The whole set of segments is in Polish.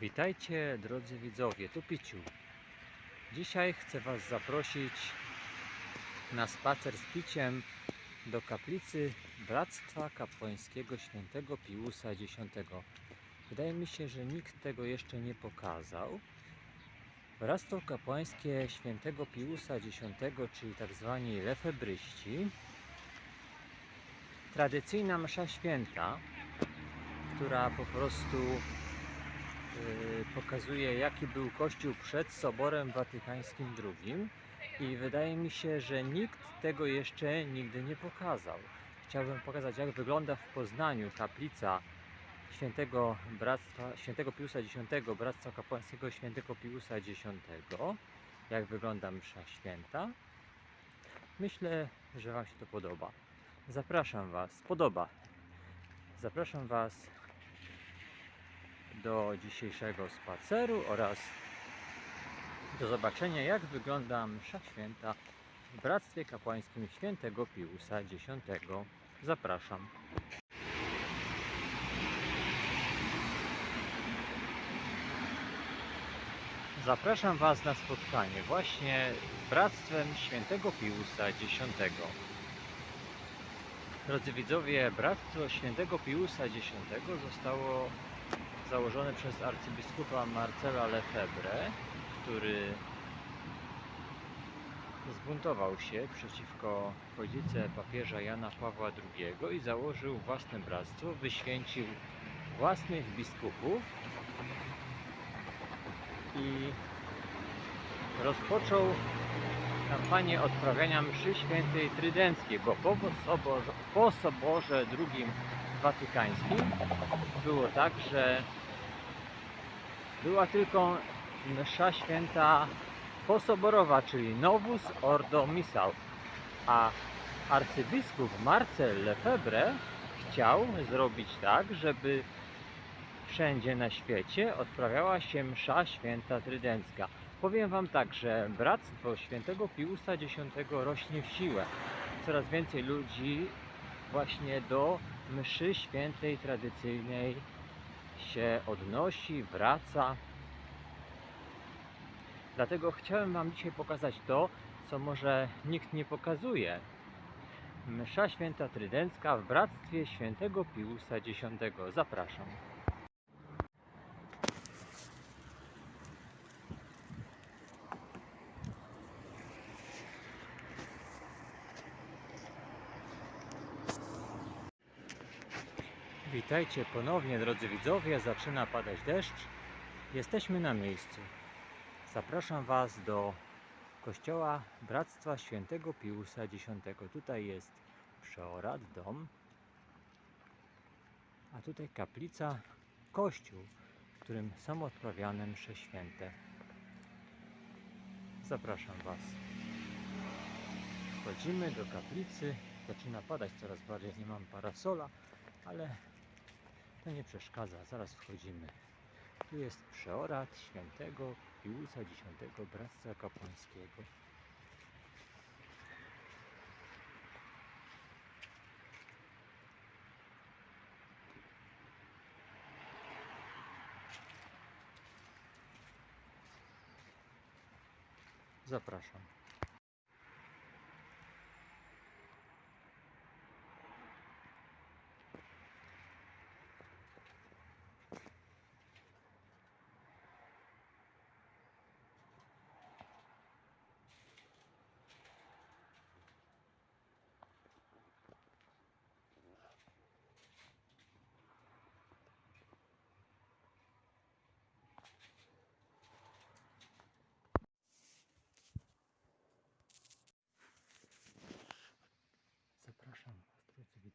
Witajcie drodzy widzowie, tu Piciu. Dzisiaj chcę Was zaprosić na spacer z piciem do kaplicy Bractwa Kapłańskiego Świętego Piusa X. Wydaje mi się, że nikt tego jeszcze nie pokazał. Bractwo Kapłańskie Świętego Piusa X, czyli tak zwani lefebryści, tradycyjna msza święta, która po prostu pokazuje jaki był Kościół przed Soborem Watykańskim II i wydaje mi się, że nikt tego jeszcze nigdy nie pokazał. Chciałbym pokazać jak wygląda w Poznaniu kaplica Świętego Bractwa, Świętego Piusa X, Bractwa Kapłańskiego Świętego Piusa X, jak wygląda msza święta. Myślę, że Wam się to podoba. Zapraszam Was, podoba. Zapraszam Was do dzisiejszego spaceru oraz do zobaczenia jak wygląda msza święta w Bractwie Kapłańskim Świętego Piusa X. Zapraszam. Zapraszam Was na spotkanie właśnie z Bractwem Świętego Piusa X. Drodzy widzowie, Bractwo Świętego Piusa X zostało założone przez arcybiskupa Marcela Lefebvre, który zbuntował się przeciwko polityce papieża Jana Pawła II i założył własne bractwo, wyświęcił własnych biskupów i rozpoczął kampanię odprawiania mszy świętej trydenckiej, bo po soborze, po soborze II watykańskim było tak, że była tylko msza święta posoborowa, czyli Novus Ordo Missal, a arcybiskup Marcel Lefebvre chciał zrobić tak, żeby wszędzie na świecie odprawiała się msza święta trydencka. Powiem Wam tak, że Bractwo Świętego Piusa X rośnie w siłę. Coraz więcej ludzi właśnie do mszy świętej tradycyjnej się odnosi, wraca. Dlatego chciałem Wam dzisiaj pokazać to, co może nikt nie pokazuje. Msza święta trydencka w Bractwie Świętego Piusa X. Zapraszam. Witajcie ponownie drodzy widzowie, zaczyna padać deszcz. Jesteśmy na miejscu. Zapraszam Was do kościoła Bractwa Świętego Piusa X. Tutaj jest przeorat, dom, a tutaj kaplica, kościół, w którym są odprawiane msze święte. Zapraszam Was. Wchodzimy do kaplicy. Zaczyna padać coraz bardziej, nie mam parasola, ale to nie przeszkadza, zaraz wchodzimy. Tu jest przeorat świętego Piusa X Bractwa Kapłańskiego. Zapraszam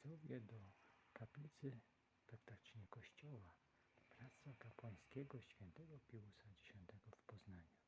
Was, widzowie, do kaplicy Peptacznie Kościoła Bractwa Kapłańskiego Świętego Piusa X w Poznaniu.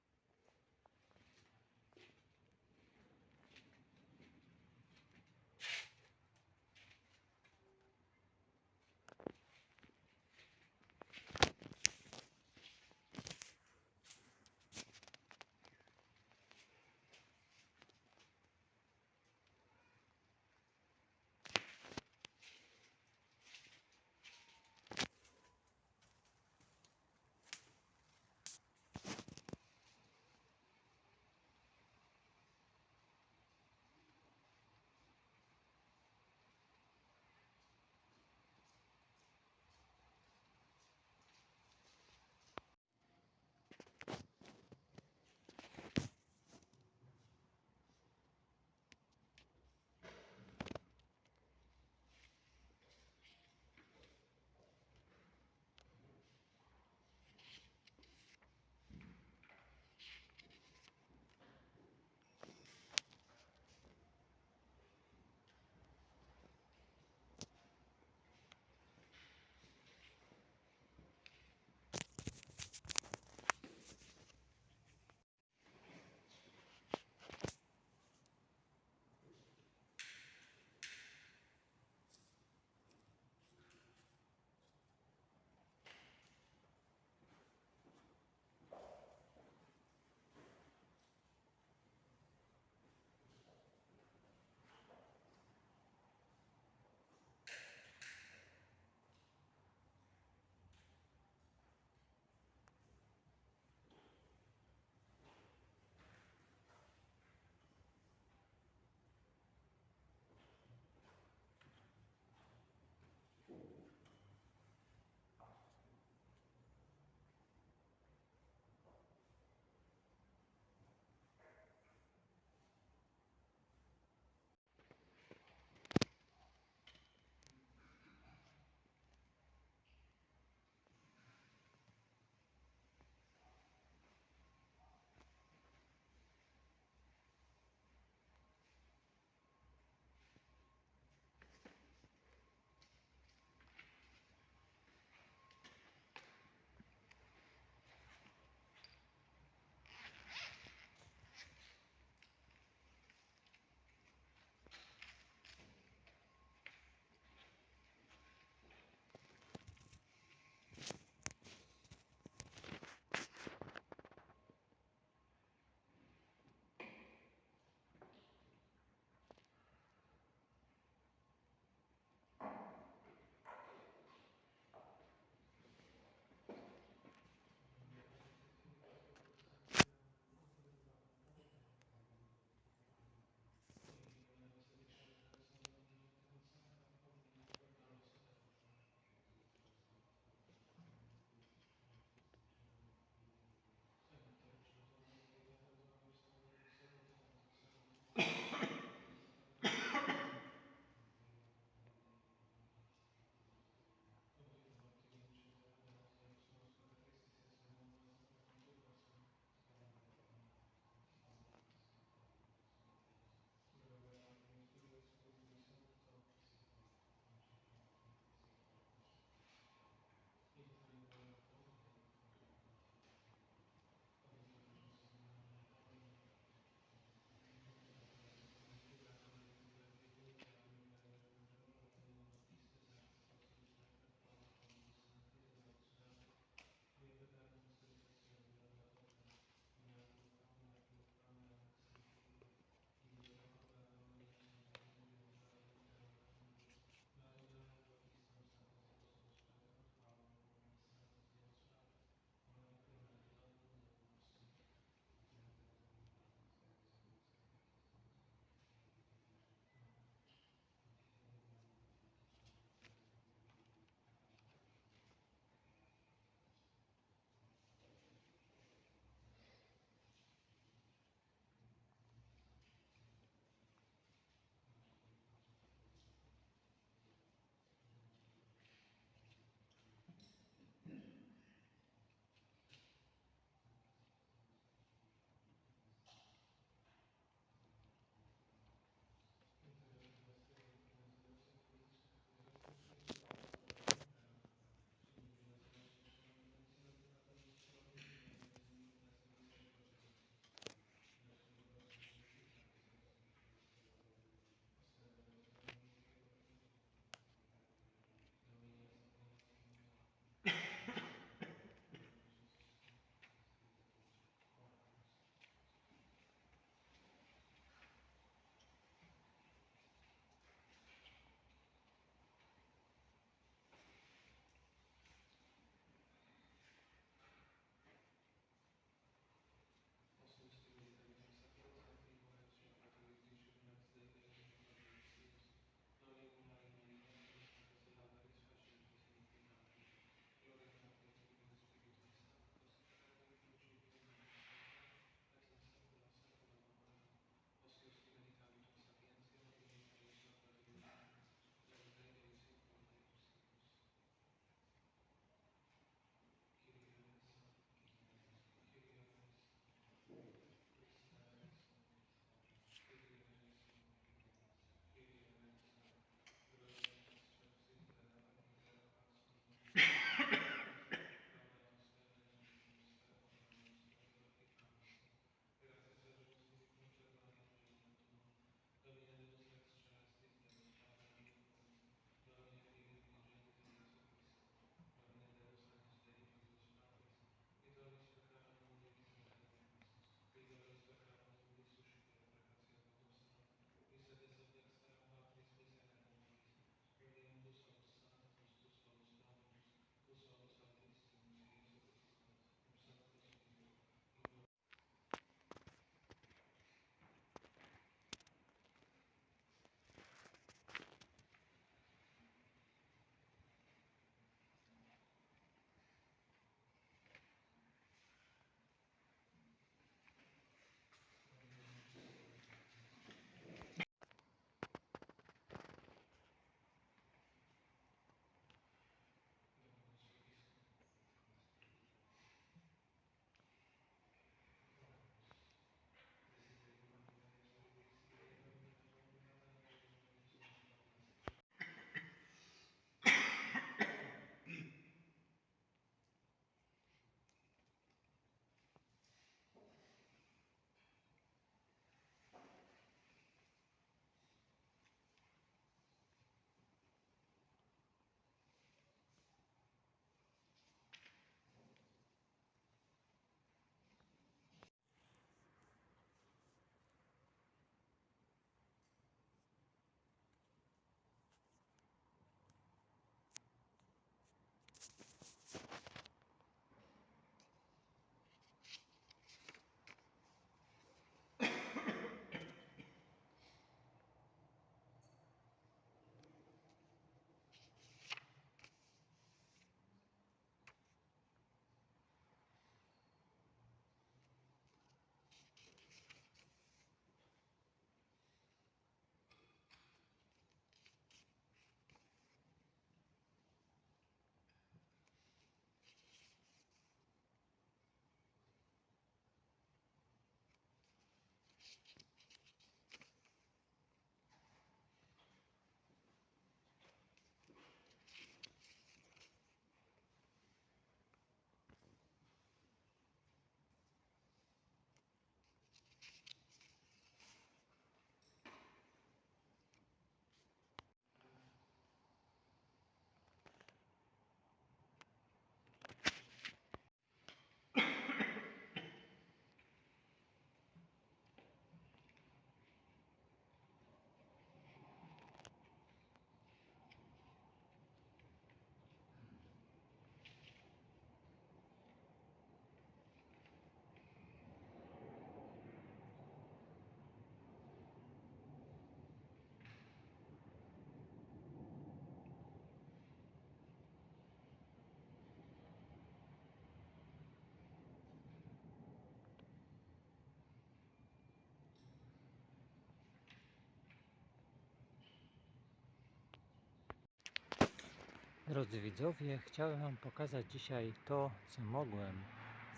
Drodzy widzowie, chciałem Wam pokazać dzisiaj to, co mogłem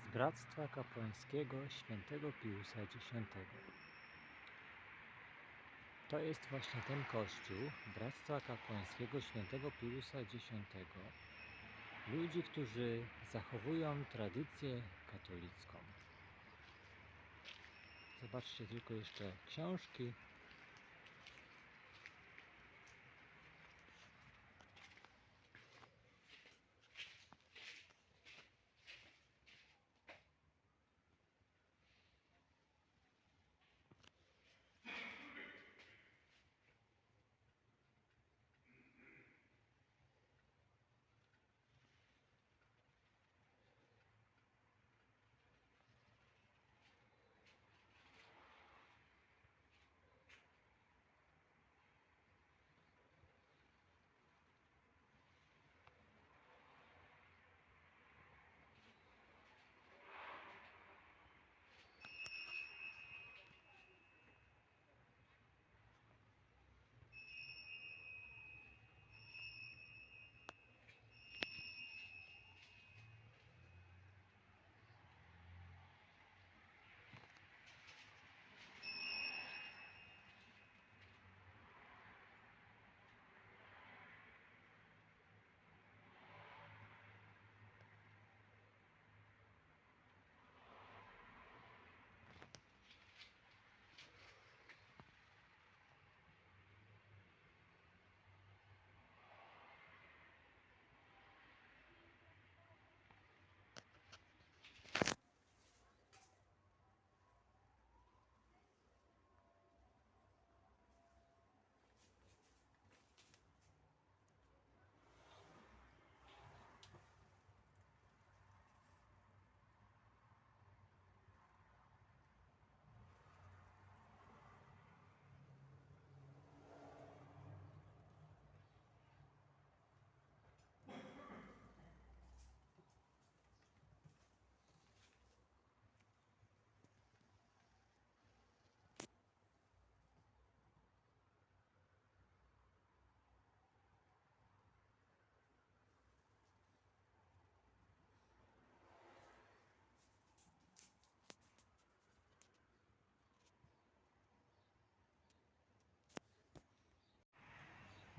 z Bractwa Kapłańskiego Świętego Piusa X. To jest właśnie ten kościół Bractwa Kapłańskiego Świętego Piusa X. Ludzi, którzy zachowują tradycję katolicką. Zobaczcie tylko jeszcze książki.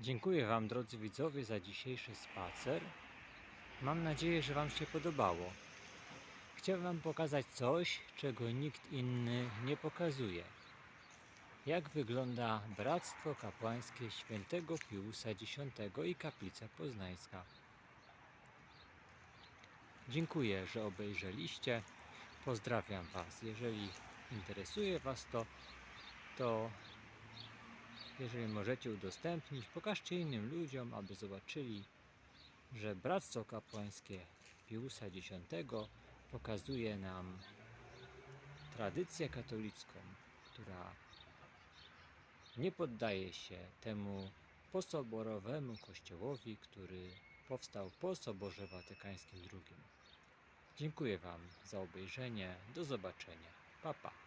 Dziękuję Wam, drodzy widzowie, za dzisiejszy spacer. Mam nadzieję, że Wam się podobało. Chciałem Wam pokazać coś, czego nikt inny nie pokazuje. Jak wygląda Bractwo Kapłańskie Świętego Piusa X i Kaplica Poznańska. Dziękuję, że obejrzeliście. Pozdrawiam Was. Jeżeli interesuje Was to, to jeżeli możecie udostępnić, pokażcie innym ludziom, aby zobaczyli, że Bractwo Kapłańskie Piusa X pokazuje nam tradycję katolicką, która nie poddaje się temu posoborowemu kościołowi, który powstał po Soborze Watykańskim II. Dziękuję Wam za obejrzenie. Do zobaczenia. Pa, pa.